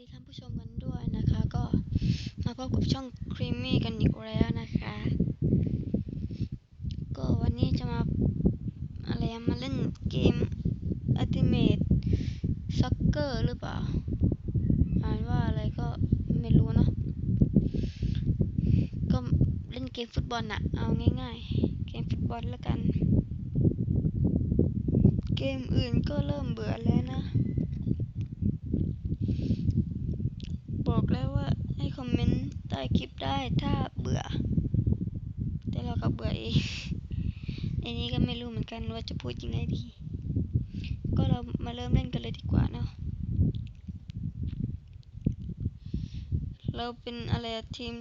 ดีท่านผู้ชมกันด้วยนะคะ ก็มาพบกับช่องครีมมี่กันอีกแล้วนะคะ ก็วันนี้จะมาอะไรมาเล่นเกม Ultimate Soccer หรือเปล่าอ่านว่าอะไรก็ไม่รู้เนาะก็เล่นเกมฟุตบอลอะเอาง่ายๆ เกมฟุตบอลแล้วกัน เกมอื่นก็เริ่มเบื่อแล้วนะ บอกแล้วว่าให้คอมเมนต์ใต้คลิปได้ถ้าเบื่อ แต่เราก็เบื่อเองอันนี้ก็ไม่รู้เหมือนกันว่าจะพูดยังไงดี ก็เรามาเริ่มเล่นกันเลยดีกว่าเนาะเราเป็นอะไรทีม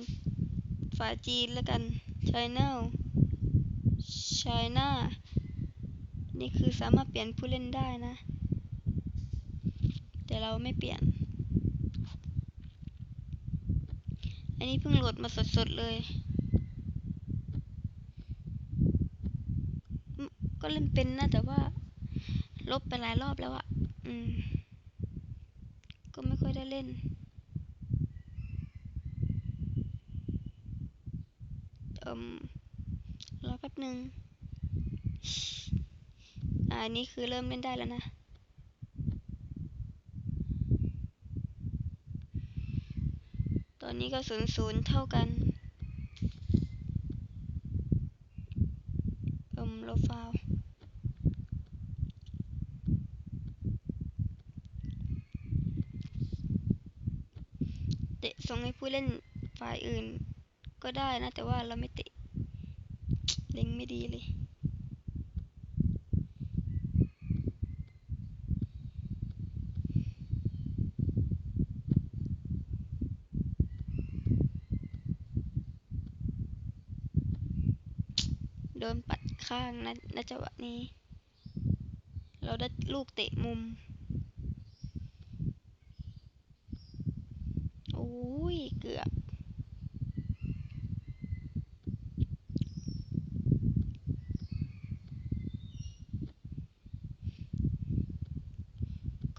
ฝ่ายจีนแล้วกัน China China นี่คือสามารถเปลี่ยนผู้เล่นได้นะ แต่เราไม่เปลี่ยน อันนี้เพิ่งโหลดมาสดๆเลย ก็เล่นเป็นนะแต่ว่า ลบไปหลายรอบแล้วอะอืม ก็ไม่ค่อยได้เล่น เอิมรอแป๊บหนึ่งอันนี้คือเริ่มเล่นได้แล้วนะ ตอ นี้ก็ศูนย์ศูนย์เท่ากันอมโลฟาวเตะส่งให้ผู้เล่นฝ่ายอื่นก็ได้นะ แต่ว่าเราไม่เตะเล็งไม่ดีเลย นปัดข้างนะณจังหวะนี้ เราได้ลูกเตะมุม โอ้ย เกือบ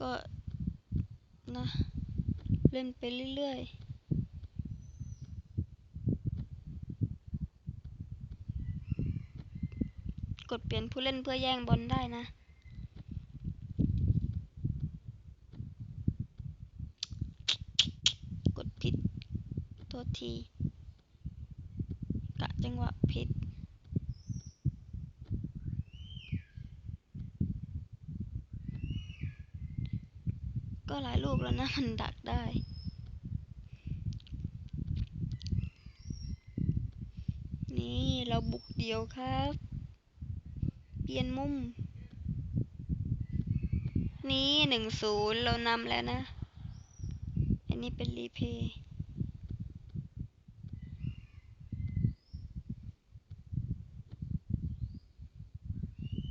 ก็นะ เล่นไปเรื่อยๆ กดเปลี่ยนผู้เล่นเพื่อแย่งบอลได้นะ กดผิด โทษที กะจังหวะผิดก็หลายลูกแล้วนะ มันดักได้ นี่เราบุกเดียวครับ เปลี่ยนมุม นี่หนึ่งศูนย์เรานำแล้วนะ อันนี้เป็นรีเพย์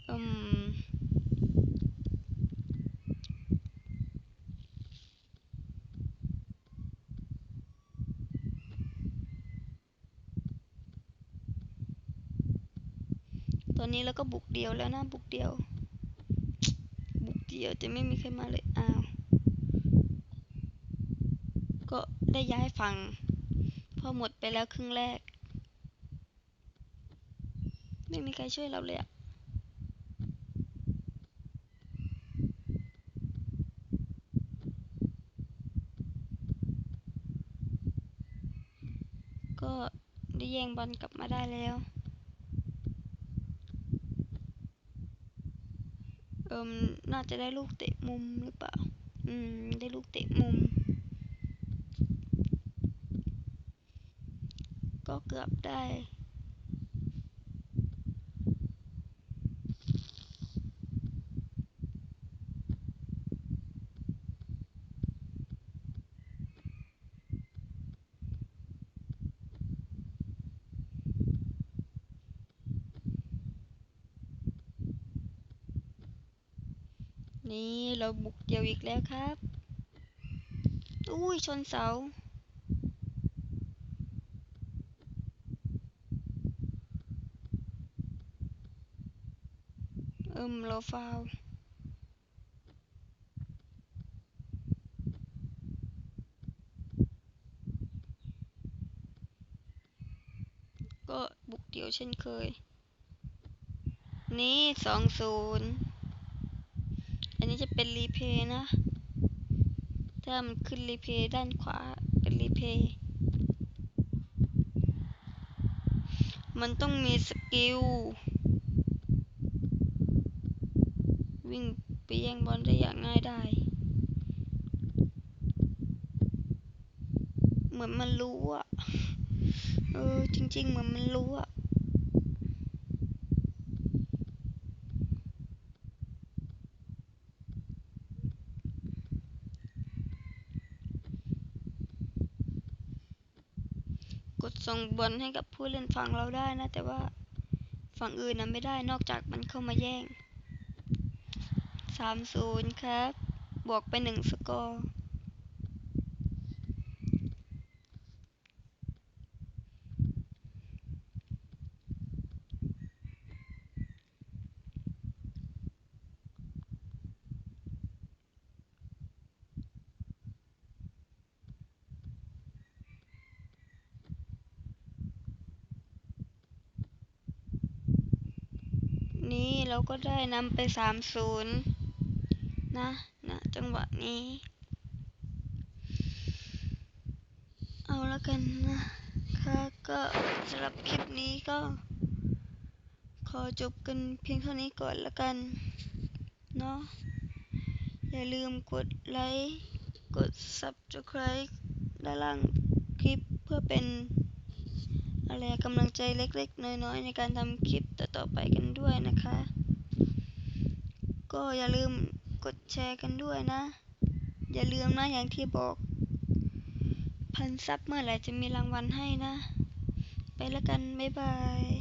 อืม ตอนนี้เราก็บุกเดียวแล้วนะ บุกเดียว บุกเดียวจะไม่มีใครมาเลยอ้าวก็ได้ย้ายฝั่งพอหมดไปแล้วครึ่งแรก ไม่มีใครช่วยเราเลยอะก็ได้แย่งบอลกลับมาได้แล้ว อิมน่าจะได้ลูกเตะมุมหรือเปล่า อืม ได้ลูกเตะมุม ก็เกือบได้ นี่เราบุกเดี่ยวอีกแล้วครับ อุ้ยชนเสาอืมเราฟาวก็บุกเดี่ยวเช่นเคย นี่สองศูนย์ อันนี้จะเป็นรีเพย์นะ ถ้ามันขึ้นรีเพย์ด้านขวาเป็นรีเพย์มันต้องมีสกิล วิ่งไปแย่งบอลได้อย่างง่ายได้ เหมือนมันรู้อะเออจริง ๆ เหมือนมันรู้อะ กดส่งบอลให้กับผู้เล่นฝั่งเราได้นะ แต่ว่าฝั่งอื่นนะไม่ได้นอกจากมันเข้ามาแย่งสามศูนย์ครับ บวกไปหนึ่งสกอร์ นี่ เราก็ได้นำไปสามศูนย์นะนะจังหวะนี้ เอาแล้วกันนะค่ะก็สำหรับคลิปนี้ก็ ขอจบกันเพียงเท่านี้ก่อนแล้วกันเนาะอย่าลืมกดไลค์กด subscribe ด้านล่างคลิปเพื่อเป็นอะไรกำลังใจเล็กๆ น้อยๆ ในการทำคลิปต่อๆไปกันด้วยนะคะ ก็อย่าลืมกดแชร์กันด้วยนะ อย่าลืมนะอย่างที่บอก พันซับเมื่อไหร่จะมีรางวัลให้นะ ไปแล้วกัน บ๊ายบาย